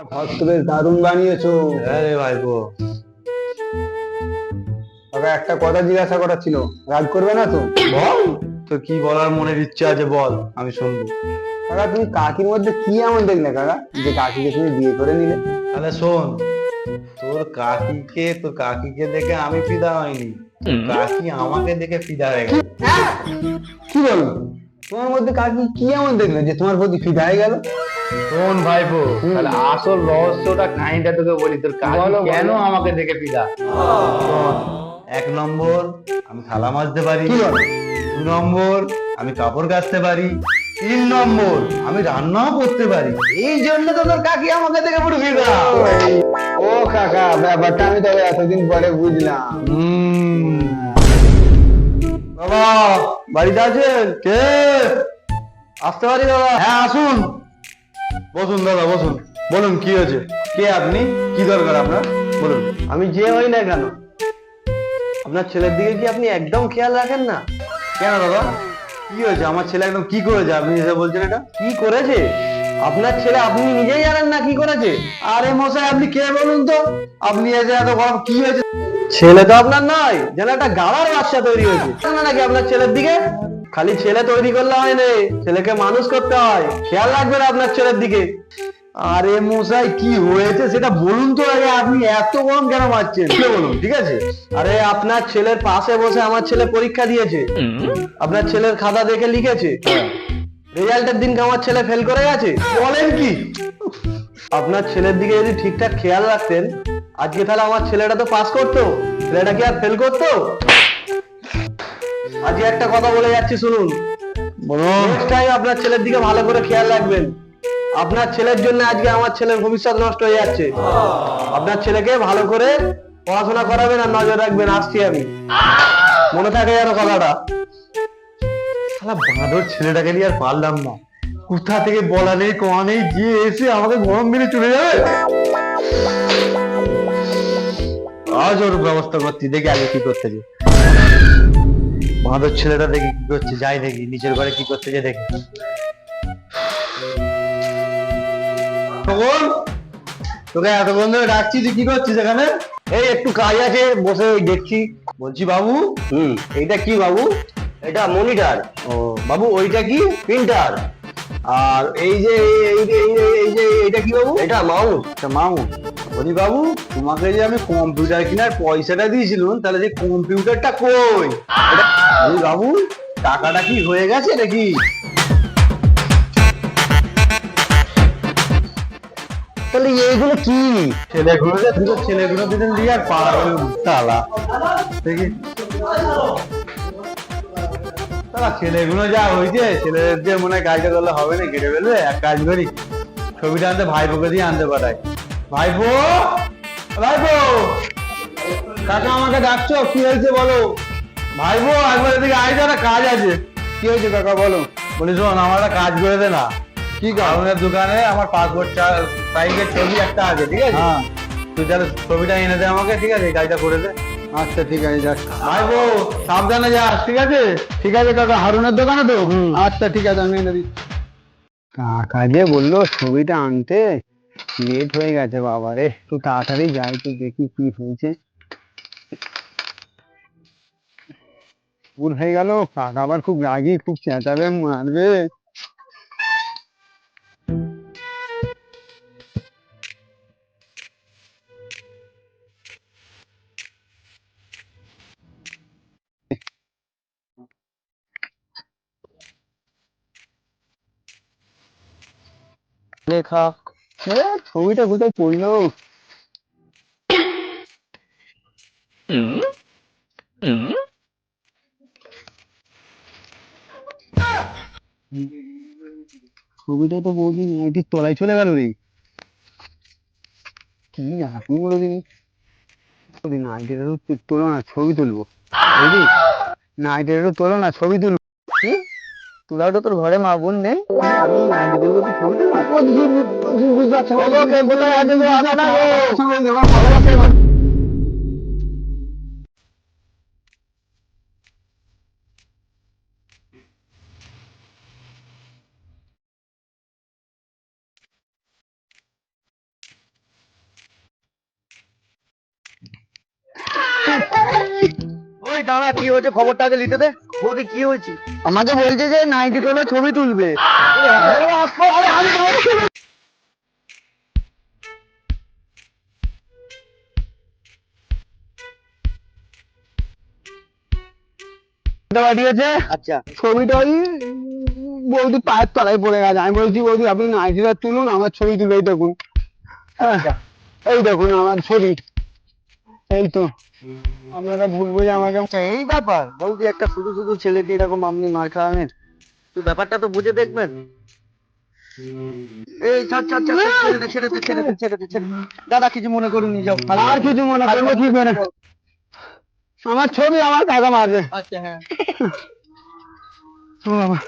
ঘর তো বেশ দারুণ বানিয়েছো। হ্যাঁ রে ভাইপো কাকা একটা কথা জিজ্ঞাসা করার ছিল রাগ করবে না তো? বল। তো কি বলার মনের ইচ্ছা আছে বল আমি শুনব। কাকা তুমি কাকির মধ্যে কি এমন দেখলে কাকা? যে কাকিকে তুমি বিয়ে করে নিলে? তাহলে শোন তোর কাকিকে তোর কাকিকে দেখে আমি ফিদা হয়নি কাকি আমাকে দেখে ফিদা হয়ে গেছে কি বলো? তোমার মধ্যে কাকি কি এমন দেখলে যে তোমার প্রতি ফিদা হয়ে গেল? শোন ভাইপো তাহলে আসল রহস্যটা কাহিনীটা তোকে বলি তোর কেন আমাকে দেখে শোন, এক নম্বর আমি থালা মাজতে পারি। দু নম্বর আমি কাপড় কাচতে পারি। তিন নম্বর আমি রান্নাও করতে পারি। এই জন্য তো তোর কাকি আমাকে দেখে পুরো ফিদা। ও কাকা ব্যাপারটা আমি তবে এতদিন পরে বুঝলাম। বাবা বাড়িতে আছেন? কে? আসতে পারি দাদা হ্যাঁ আসুন। বসুন দাদা বসুন। বলুন কি হয়েছে? কে আপনি? কি দরকার আপনার? বলুন। আমি যে হই না কেন? আপনার ছেলের দিকে কি আপনি একদম খেয়াল রাখেন না? কেন দাদা? কি হয়েছে? আমার ছেলে একদম কি করেছে? আপনি যেটা বলছেন এটা? কি করেছে? আপনার ছেলে আপনি নিজেই জানেন না কি করেছে? আরে মশাই আপনি কে বলুন তো? আপনি এসে এত গরম কি হয়েছে? ছেলে তো আপনার নয় যেন একটা গাড়ার বাচ্চা তৈরি হয়েছে। না নাকি আপনার ছেলের দিকে? খালি ছেলে তৈরি করলে হয় না ছেলেকে মানুষ করতে হয়। খেয়াল রাখবেন আপনার ছেলের দিকে। আরে মশাই কি হয়েছে সেটা বলুন তো আগে আপনি এত গরম কেন মারছেন? কে বলুন ঠিক আছে? আরে আপনার ছেলের পাশে বসে আমার ছেলে পরীক্ষা দিয়েছে। আপনার ছেলের খাতা দেখে লিখেছে। রেজাল্টের দিনকে আমার ছেলে ফেল করে গেছে? বলেন কি? আপনার ছেলের দিকে যদি ঠিকঠাক খেয়াল রাখতেন আজকে তাহলে আমার ছেলেটা তো পাস করতো। ছেলেটা কি আর ফেল করতো? আজকে একটা কথা বলে যাচ্ছি শুনুন। নেক্সট টাইম আপনার ছেলের দিকে ভালো করে খেয়াল রাখবেন। আপনার ছেলের জন্য আজকে আমার ছেলের ভবিষ্যৎ নষ্ট হয়ে যাচ্ছে। আপনার ছেলেকে ভালো করে পড়াশোনা করাবেন আর নজর রাখবেন আসছি আমি। মনে থাকে যেন কথাটা। শালা বাঁদর ছেলেটাকে নিয়ে আর পারলাম না। কোথা থেকে বলা নেই কোয়া নেই যে এসে আমাকে গরম মেরে চলে যাবে? আজ ওর ব্যবস্থা করছি দেখি আগে কি করতে যে বাঁদর ছেলেটা দেখি কি করছে যাই দেখি নিচের ঘরে কি করতে যে দেখি। তোকে এতক্ষণ ধরে ডাকছি তুই কি করছিস এখানে? এই একটু কাজ আছে বসে দেখছি। বলছি বাবু হুম। এইটা কি বাবু? এটা মনিটর। ও বাবু ওইটা কি? প্রিন্টার। আর এই যে এই যে এই যে- এটা কি বাবু? এটা মাউস আচ্ছা মামু বলি বাবু তোমাকে যে আমি কম্পিউটার কেনার পয়সাটা দিয়েছিলাম তাহলে যে কম্পিউটারটা কই? এটা- বলি বাবু টাকাটা কি হয়ে গেছে নাকি? তাহলে এইগুলো কি? ছেলেগুলো দুটো ছেলেগুলো দিলেন দিয়ে আর পাড়া তালা। দেখি। তারা ছেলেগুলো যা হয়েছে ছেলেদের যে মনে হয় কাজটা করলে হবে না কেটে ফেলবে। এক কাজ করি ছবিটা আনতে ভাইপোকে দিয়ে আনতে পাঠাই। ভাইপো? ভাইপো? কাকা আমাকে ডাকছো? কি হয়েছে বলো? ভাইপো একবার এদিকে আয় তো একটা কাজ আছে। কি হয়েছে কাকা বলো? বলি শোন আমার একটা কাজ করে দে না। কি কারণের দোকানে আমার পাসপোর্ট সাইজের ছবি একটা আছে ঠিক আছে? হ্যাঁ। তুই তাহলে ছবিটা এনে দে আমাকে ঠিক আছে? এই কাজটা করে দে। আচ্ছা ঠিক আছে যাক। ভাই বউ সাবধানে যাস ঠিক আছে? ঠিক আছে কাকা হারুনের দোকানে তো? আচ্ছা ঠিক আছে আমি এনে দিচ্ছি। কাকা যে বলল ছবিটা আনতে লেট হয়ে গেছে বাবা রে একটু তাড়াতাড়ি যাই তো দেখি কি হয়েছে। ভুল হয়ে গেল। কাকা আবার খুব রাগি খুব চেঁচাবে মারবে। লেখা ছবিটা কোথায় পড়ল? ছবিটা তো বৌদি নাইটির তলায় চলে গেল রে। কি আপনি বলে দিন তো তোলো না ছবি তুলবো। তো তোলো না ছবি তুলবো। তোরাও তো তোর ঘরে মা বোন নেই। ওই দাঁড়া কি হয়েছে? খবরটা আগে নিতে দে। বৌদি কি হয়েছে? আমাকে বলছে যে নাইটি তোলা ছবি তুলবে। আচ্ছা। ছবিটা ওই বৌদি পায়ের তলায় পড়ে গেছে। আমি বলছি বৌদি আপনি নাইটিটা তুলুন আমার ছবি তুলে এই দেখুন। হ্যাঁ, এই দেখুন আমার ছবি। এই তো। আপনারা ভুল বুঝে আমাকে এই ব্যাপার বৌদি একটা শুধু শুধু ছেলেকে এরকম আপনি নয় খাওয়াবেন? তো ব্যাপারটা তো বুঝে দেখবেন। এই ছাড় ছাড় ছাড় ছাড়, ছেড়ে দে ছেড়ে দে ছেড়ে দে ছেড়ে দে ছেড়ে দাদা কিছু মনে করুন যাও আর কিছু মনে করব আমার ছবি আমার টাকা মারবে। আচ্ছা হ্যাঁ। ও বাবা।